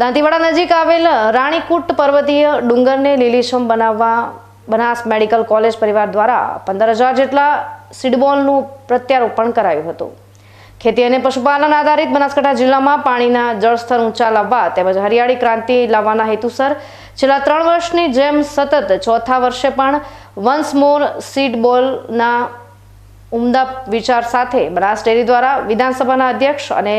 દાંતીવાડા નજીક આવેલ રાણીકૂટ પર્વતીય ડુંગરને લીલીછમ બનાવવા બનાસ મેડિકલ કોલેજ પરિવાર દ્વારા પંદર હજાર જેટલા સીડબોલનું પ્રત્યારોપણ કરાયું હતું. ખેતી અને પશુપાલન આધારિત બનાસકાંઠા જિલ્લામાં પાણીના જળસ્તર ઊંચા લાવવા તેમજ હરિયાળી ક્રાંતિ લાવવાના હેતુસર છેલ્લા ત્રણ વર્ષની જેમ સતત ચોથા વર્ષે પણ વન્સ મોર સીડબોલના ઉમદા વિચાર સાથે બનાસ ડેરી દ્વારા વિધાનસભાના અધ્યક્ષ અને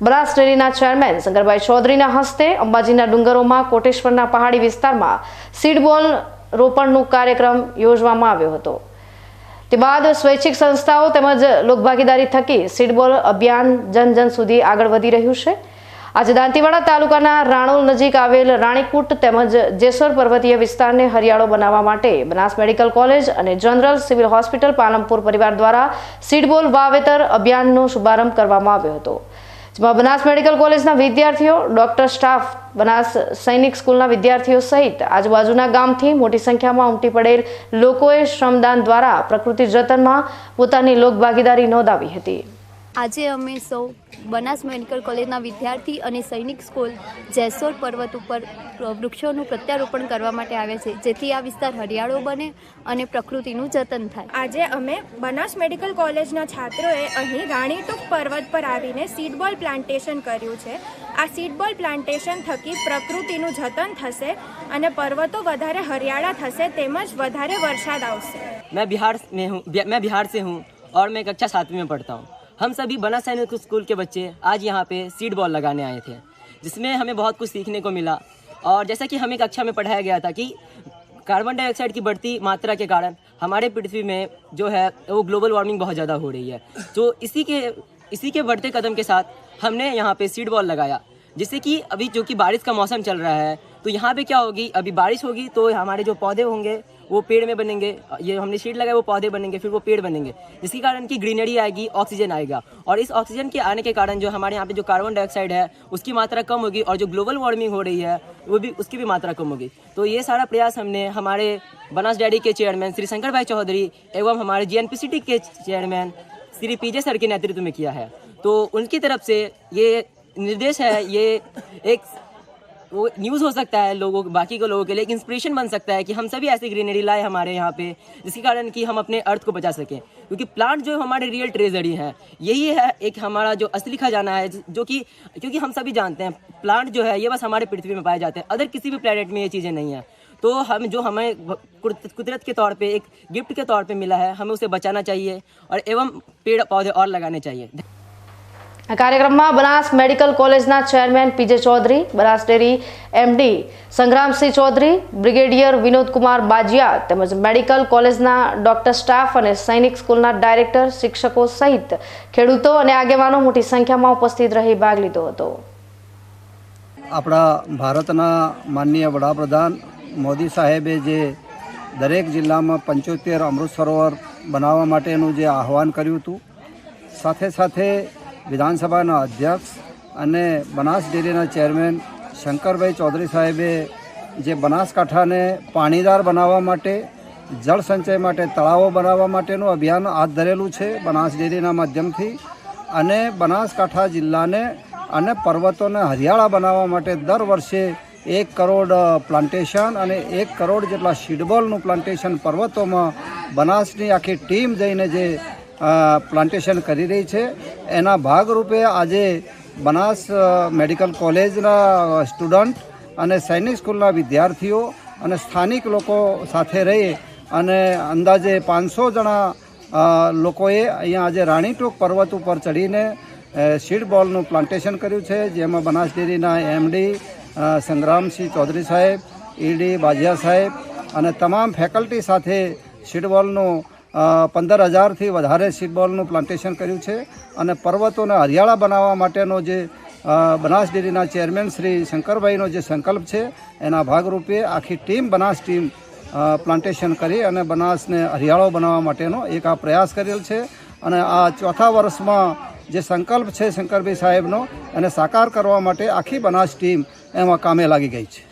બનાસ ડેરીના ચેરમેન શંકરભાઈ ચૌધરીના હસ્તે અંબાજીના ડુંગરોમાં કોટેશ્વરના પહાડી વિસ્તારમાં સીડબોલ રોપણનું કાર્યક્રમ યોજવામાં આવ્યો હતો. તે બાદ સ્વૈચ્છિક સંસ્થાઓ તેમજ લોકભાગીદારી થકી સીડબોલ અભિયાન જન જન સુધી આગળ વધી રહ્યું છે. આજે દાંતીવાડા તાલુકાના રાણોલ નજીક આવેલ રાણીકૂટ તેમજ જેસર પર્વતીય વિસ્તારને હરિયાળો બનાવવા માટે બનાસ મેડિકલ કોલેજ અને જનરલ સિવિલ હોસ્પિટલ પાલમપુર પરિવાર દ્વારા સીડબોલ વાવેતર અભિયાનનો શુભારંભ કરવામાં આવ્યો હતો. જેમાં બનાસ મેડિકલ કોલેજના વિદ્યાર્થીઓ, ડોક્ટર સ્ટાફ, બનાસ સૈનિક સ્કૂલના વિદ્યાર્થીઓ સહિત આજુબાજુના ગામથી મોટી સંખ્યામાં ઉમટી પડેલ લોકોએ શ્રમદાન દ્વારા પ્રકૃતિ જતનમાં પોતાની લોકભાગીદારી નોંધાવી હતી. આજે અમે સૌ બનાસ મેડિકલ કોલેજના વિદ્યાર્થી અને સૈનિક સ્કૂલ જેસોર પર્વત ઉપર વૃક્ષોનું પ્રત્યારોપણ કરવા માટે આવ્યા છે જેથી આ વિસ્તાર હરિયાળો બને અને પ્રકૃતિનું જતન થાય આજે અમે બનાસ મેડિકલ કોલેજના છાત્રોએ અહીં રાણીટૂક પર્વત પર આવીને સીડબોલ પ્લાન્ટેશન કર્યું છે આ સીડબોલ પ્લાન્ટેશન થકી પ્રકૃતિનું જતન થશે અને પર્વતો વધારે હરિયાળા થશે તેમજ વધારે વરસાદ આવશે मैं बिहार में हूँ बि- मैं बिहार से हूँ और मैं कक्षा सातवीं में पढ़ता हूँ हम सभी बना सैनिक स्कूल के बच्चे आज यहाँ पे सीड बॉल लगाने आए थे, जिसमें हमें बहुत कुछ सीखने को मिला। और जैसा कि हमें कक्षा में पढ़ाया गया था कि कार्बन डाइऑक्साइड की बढ़ती मात्रा के कारण हमारे पृथ्वी में जो है, वो ग्लोबल वार्मिंग बहुत ज़्यादा हो रही है। तो इसी के इसी के बढ़ते कदम के साथ हमने यहाँ पे सीड बॉल लगाया, जिससे कि अभी जो कि बारिश का मौसम चल रहा है तो यहाँ पे क्या होगी, अभी बारिश होगी तो हमारे जो पौधे होंगे वो पेड़ में बनेंगे, ये हमने शीट लगाया वो पौधे बनेंगे, फिर वो पेड़ बनेंगे। जिसके कारण की ग्रीनरी आएगी, ऑक्सीजन आएगा। और इस ऑक्सीजन के आने के कारण जो हमारे यहाँ पे जो कार्बन डाइऑक्साइड है, उसकी मात्रा कम होगी और जो ग्लोबल वार्मिंग हो रही है, वो भी, उसकी भी मात्रा कम होगी। तो ये सारा प्रयास हमने हमारे बनास डैडी के चेयरमैन श्री शंकर भाई चौधरी एवं हमारे जी के चेयरमैन श्री पीजे सर के नेतृत्व में किया है। तो उनकी तरफ़ से ये निर्देश है, ये एक वो न्यूज़ हो सकता है लोगों बाकी के लोगों के लिए एक इंस्पिरेशन बन सकता है कि हम सभी ऐसी ग्रीनरी लाए हमारे यहाँ पे, जिसके कारण कि हम अपने अर्थ को बचा सकें। क्योंकि प्लांट जो हमारे रियल ट्रेजरी हैं, यही है एक हमारा जो असली खजाना है, जो कि, क्योंकि हम सभी जानते हैं प्लांट जो है, ये बस हमारे पृथ्वी में पाए जाते हैं। अदर किसी भी प्लेनेट में ये चीज़ें नहीं हैं तो हम, जो हमें कुदरत के तौर पे, एक गिफ्ट के तौर पे मिला है, हमें उसे बचाना चाहिए और एवं पेड़ पौधे और लगाने चाहिए। આ કાર્યક્રમમાં બનાસ મેડિકલ કોલેજના chairman P J Chaudhary, Banas dairy MD Sangramsinh Chaudhary, brigadier Vinodkumar Bajiya તેમજ મેડિકલ કોલેજના ડોક્ટર સ્ટાફ અને સૈનિક સ્કૂલના ડાયરેક્ટર, શિક્ષકો સહિત ખેડૂતો અને આગેવાનો મોટી સંખ્યામાં ઉપસ્થિત રહી ભાગ લીધો હતો. આપણા ભારતના માનનીય વડાપ્રધાન મોદી સાહેબે જે દરેક જિલ્લામાં પંચોતેર અમૃત સરોવર બનાવવા માટેનું જે આહવાન કર્યું હતું, સાથે સાથે વિધાનસભાના અધ્યક્ષ અને બનાસ ડેરીના ચેરમેન શંકરભાઈ ચૌધરી સાહેબે જે બનાસકાંઠાને પાણીદાર બનાવવા માટે, જળ સંચય માટે તળાવો બનાવવા માટેનું અભિયાન હાથ ધરેલું છે બનાસ ડેરીના માધ્યમથી અને બનાસકાંઠા જિલ્લાને અને પર્વતોને હરિયાળા બનાવવા માટે દર વર્ષે એક કરોડ પ્લાન્ટેશન અને એક કરોડ જેટલા સીડબોલનું પ્લાન્ટેશન પર્વતોમાં બનાસની આખી ટીમ જઈને જે પ્લાન્ટેશન કરી રહી છે. એના ભાગરૂપે આજે બનાસ મેડિકલ કોલેજના સ્ટુડન્ટ અને સૈનિક સ્કૂલના વિદ્યાર્થીઓ અને સ્થાનિક લોકો સાથે રહી અને અંદાજે પાંચસો જણા લોકોએ અહીંયા આજે રાણીટોક પર્વત ઉપર ચડીને સીડ બોલનું પ્લાન્ટેશન કર્યું છે. જેમાં બનાસ ડેરીના એમડી સંગ્રામસિંહ ચૌધરી સાહેબ ઈડી બાજિયા સાહેબ અને તમામ ફેકલ્ટી સાથે સીડ બોલનું પંદર હજારથી વધારે સીડબોલનું પ્લાન્ટેશન કર્યું છે અને પર્વતોને હરિયાળા બનાવવા માટેનો જે બનાસ ડેરીના ચેરમેન શ્રી શંકરભાઈનો જે સંકલ્પ છે, એના ભાગરૂપે આખી ટીમ બનાસ ટીમ પ્લાન્ટેશન કરી અને બનાસને હરિયાળો બનાવવા માટેનો એક આ પ્રયાસ કરેલ છે અને આ ચોથા વર્ષમાં જે સંકલ્પ છે શંકરભાઈ સાહેબનો એને સાકાર કરવા માટે આખી બનાસ ટીમ એમાં કામે લાગી ગઈ છે.